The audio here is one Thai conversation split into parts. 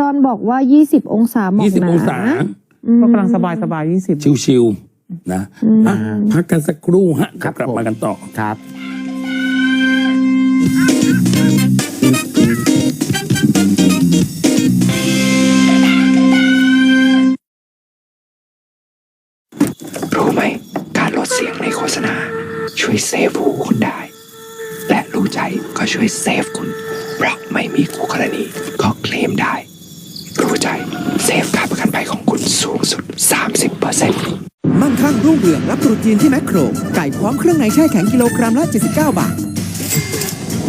ดอนบอกว่า 20 องศาหมอกยี่สิบหนาองศาอืมก็กำลังสบายสบายยี่สิบ ชิวๆนะอะพักกันสักครู่ฮะครับกลับผม มากันต่อ ครับ รู้ไหม การลดเสียงในโฆษณา ช่วยเซฟหูคุณได้ และรู้ใจก็ช่วยเซฟคุณ เพราะไม่มีคู่กรณีก็เคลมได้ รู้ใจ เซฟค่าประกันภัยของคุณสูงสุด 30%มั่งคั่งรุ่งเรืองรับตรุษจีนที่แมคโคร ไก่พร้อมเครื่องในแช่แข็งกิโลกรัมละ 79 บาท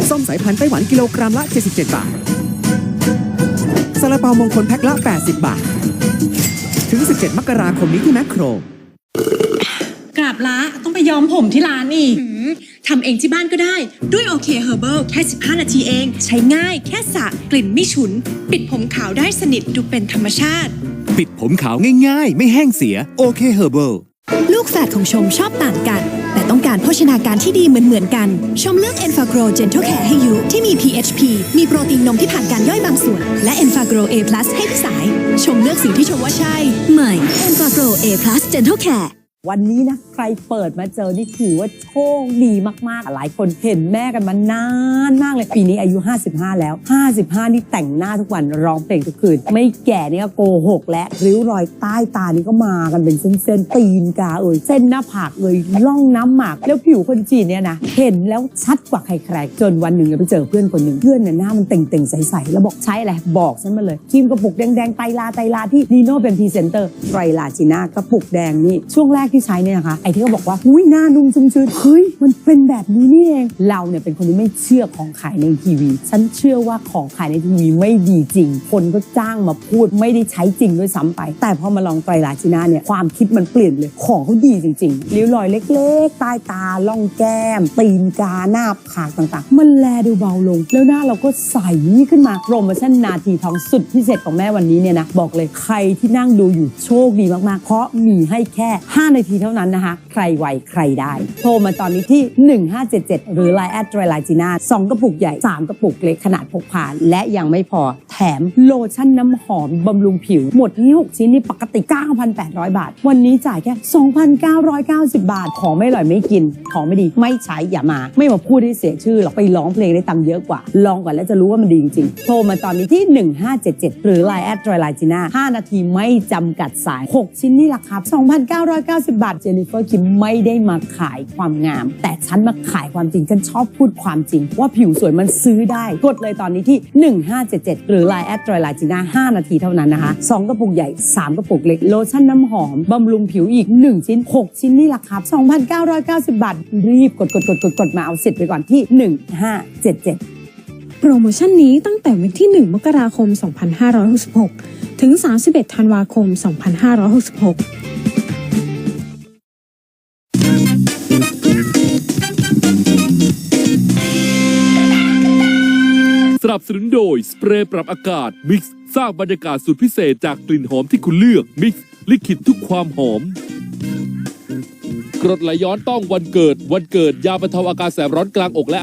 ส้มสายพันธุ์ไต้หวันกิโลกรัมละ 77 บาทซาลาเปามงคลแพ็คละ 80 บาท ถึง 17 มกราคมนี้ที่แมคโคร ละต้องไปย้อมผมที่ร้านอีกหืมทำเองที่บ้านก็ได้ ด้วยโอเคเฮอร์เบิลแค่ 15 นาทีเอง ใช้ง่ายแค่สระกลิ่นไม่ฉุน ปิดผมขาวได้สนิทดูเป็นธรรมชาติ ปิดผมขาวง่าย ๆ ไม่แห้งเสียโอเคเฮอร์เบิลลูกแฝดของชมชอบต่างกัน แต่ต้องการโภชนาการที่ดีเหมือนเหมือนๆกัน ชมเลือก e n f a g r o Gentle Care ให้ยูที่มี PHP มีโปรตีนนมที่ผ่านการย่อยบางส่วน และ e n f a g r o A+ ให้พี่สาย ชมเลือกสิ่งที่ชมว่าใช่ใหม่ e n f a g r o A+ Gentle Care วันนี้นะใครเปิดมาเจอนี่ถือว่าโชคดีมากๆ หลายคนเห็นแม่กันมานานมากเลย ปีนี้อายุ 55 แล้ว 55 นี่แต่งหน้าทุกวันร้องเพลงทุกคืน ไม่แก่นี่ก็โกหกและริ้วรอยใต้ตานี่ก็มากันเป็นเส้นๆตีนกาเอ่ยเส้นหน้าผากเอ่ยล่องน้ำหมาก แล้วผิวคนจีนเนี่ยนะเห็นแล้วชัดกว่าใครๆจนวันหนึ่งไปเจอเพื่อนคนหนึ่งเพื่อนเนี่ยหน้ามันเต่งๆใสๆแล้วบอกใช้อะไรบอกฉันมาเลยครีมกระปุกแดงๆไตลาไตลาที่นีโน่เป็นพรีเซนเตอร์ไตรลาจีน่ากระปุกแดงนี่ช่วงแรกที่ใช้เนี่ยนะคะไอ้ที่เขาบอกว่าอุ้ยหน้านุ่มชุ่มชื้นเฮ้ยมันเป็นแบบนี้นี่เองเราเนี่ยเป็นคนที่ไม่เชื่อของขายในทีวี ฉันเชื่อว่าของขายในทีวีไม่ดีจริง คนก็จ้างมาพูดไม่ได้ใช้จริงด้วยซ้ำไป แต่พอมาลองไตรลาจีน่าเนี่ยความคิดมันเปลี่ยนเลยของเขาดีจริงๆริ้วรอยเล็กๆใต้ตาล่องแก้ม ตีนกาหน้าผากต่างๆ มันแลดูเบาลง แล้วหน้าเราก็ใสขึ้นมาโปรโมชั่นนาทีทองสุดพิเศษของแม่วันนี้เนี่ยนะบอกเลยใครที่นั่งดูอยู่โชคดีมากๆ เพราะมีให้แค่ 5 นาทีเท่านั้นนะคะ ใครไหวใครได้ โทรมาตอนนี้ที่ 1577 หรือ Line แอดไรไลจีน่า2กระปุกใหญ่ 3 กระปุกเล็กขนาดพกพาและยังไม่พอ มโลชั่นน้ำหอมบำรุงผิว หมดที่6ชิ้นนี่ปกติ 9,800 บาท วันนี้จ่ายแค่ 2,990 บาท ของไม่อร่อยไม่กิน ของไม่ดีไม่ใช้อย่ามา ไม่มาพูดให้เสียชื่อหรอกไปร้องเพลงได้ตังค์เยอะกว่า ลองก่อนแล้วจะรู้ว่ามันดีจริงๆ โทรมาตอนนี้ที่ 1577 หรือ Line แอดไตรลจีน่า5นาทีไม่จำกัดสาย 6 ชิ้นนี่ราคา 2,990 บาท เจนนิเฟอร์คิมไม่ได้มาขายความงาม แต่ฉันมาขายความจริง ฉันชอบพูดความจริง ว่าผิวสวยมันซื้อได้ กดเลยตอนนี้ที่ 1577 หรือลายแอดไตรลาจีน่า5นาทีเท่านั้นนะคะ2กระปุกใหญ่ 3 กระปุกเล็กโลชั่นน้ำหอมบำรุงผิวอีก 1 ชิ้น 6 ชิ้นนี่ราคา2,990 บาท รีบกดกดกดกดกดมาเอาสิทธิ์ไปก่อนที่ 1577โปรโมชั่นนี้ตั้งแต่วันที่ 1 มกราคม 2566 ถึง 31 ธันวาคม 2566 สนับสนุนโดย สเปรย์ปรับอากาศมิกซ์สร้างบรรยากาศสุดพิเศษจากกลิ่นหอมที่คุณเลือกมิกซ์ลิขิตทุกความหอม กรดไหลย้อนต้องวันเกิด วันเกิดยาบรรเทาอาการแสบร้อนกลางอกและ